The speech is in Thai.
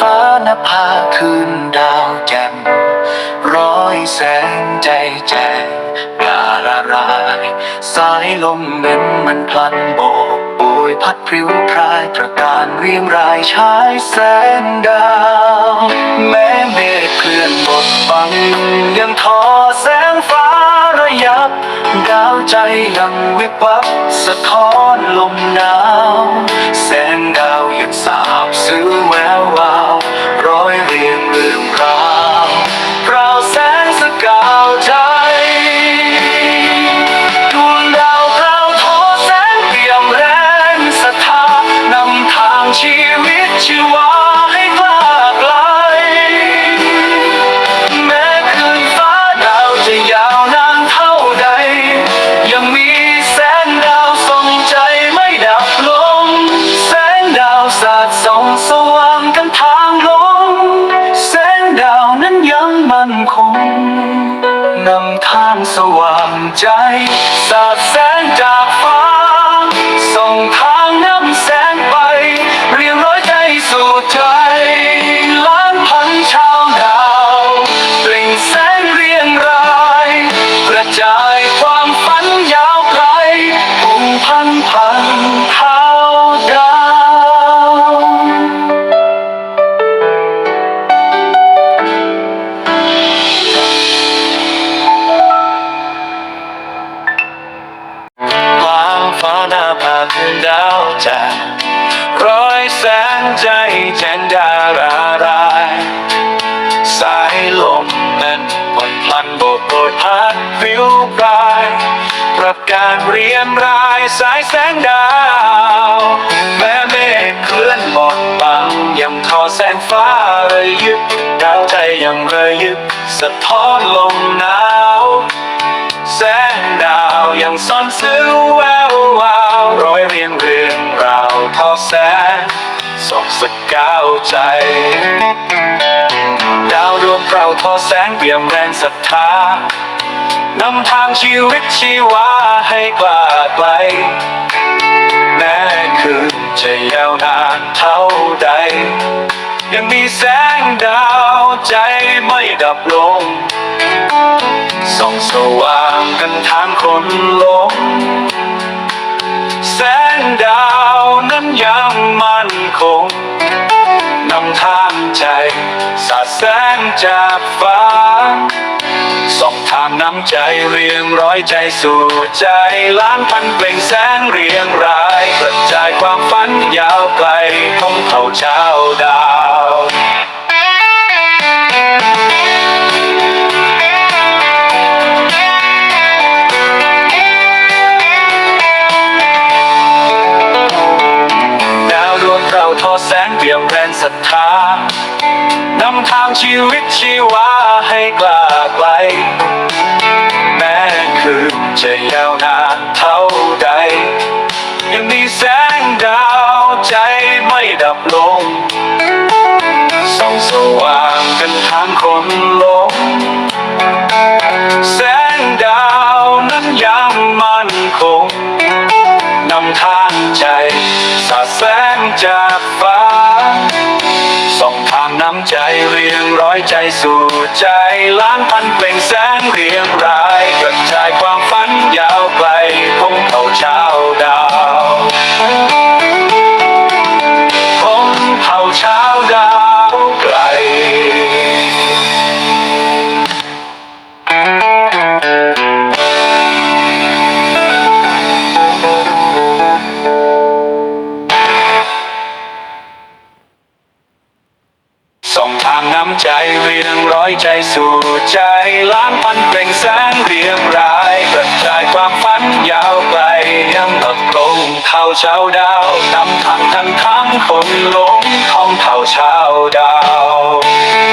ฟ้านภาคืนดาวแจ่มร้อยแสงใจแจ้งกาละรายสายลมเน้นมันพลันโบกปุยพัดพริ้วพรายประการเรียงรายชายแสงดาว แม้เมฆเคลื่อนบดบังยังท้อ ใจยังวิบวับสะท้อนลมหนาว แสงดาวหยุดสาบซื้อแวววาวร้อยเรียงเรื่องราวเปล่าแสงสกาวใจดวงดาวเปล่าทอแสงเปี่ยมแรงศรัทธานำทางชีวิตชีวา ยังมั่นคงนำทางสว่างใจ สาดแสงจากฟ้า ส่องทางนำแสง จางร้อยแสงใจแจนดาราไรายสายลมนั้นบนพลันโบกโบยพัดฟิวปลายประกาศเรียนรายสายแสงดาว แม้เมฆเคลื่อนหมดบังยังทอแสงฟ้าระยึกดาวใจยังระยึกสะท้อนลมหนาว แสงดาวยังซ่อนซื้อแวววาวร้อยเรียงเรืองราว ทอแสงส่องสกาวใจ ดาวดวงเราทอแสงเปี่ยมแรงศรัทธานำทางชีวิตชีวาให้กล้าไกลแม้คืนจะยาวนานเท่าใด ยังมีแสงดาวใจไม่ดับลงส่องสว่างกันทางคนหลง งดาวนั้นยังมั่นคงนำทางใจสาดแสงจากฟ้าส่องทางน้ำใจเรียงร้อยใจสู่ใจล้านพันเปล่งแสงเรียงรายกระจายความฝันยาวไกลท่องเผ่าชาวดาว ทอแสงเปี่ยมแรงศรัทธานำทางชีวิตชีวาให้กล้าไกล แม้คืนจะยาวนานเท่าใด ยังมีแสงดาวใจไม่ดับลงส่องสว่างกันทางคนหลง จากฟ้าส่องทางน้ำใจเรียงร้อยใจสู่ใจล้านพันเปล่งแสงเรีย จล้านพันเปล่งแสงเรียงรายกระจายความฝันยาวไกลยังตกลงเท่าเช้าดาวนำทางทั้งทั้งคนหลงท้องเท่าเช้าดาว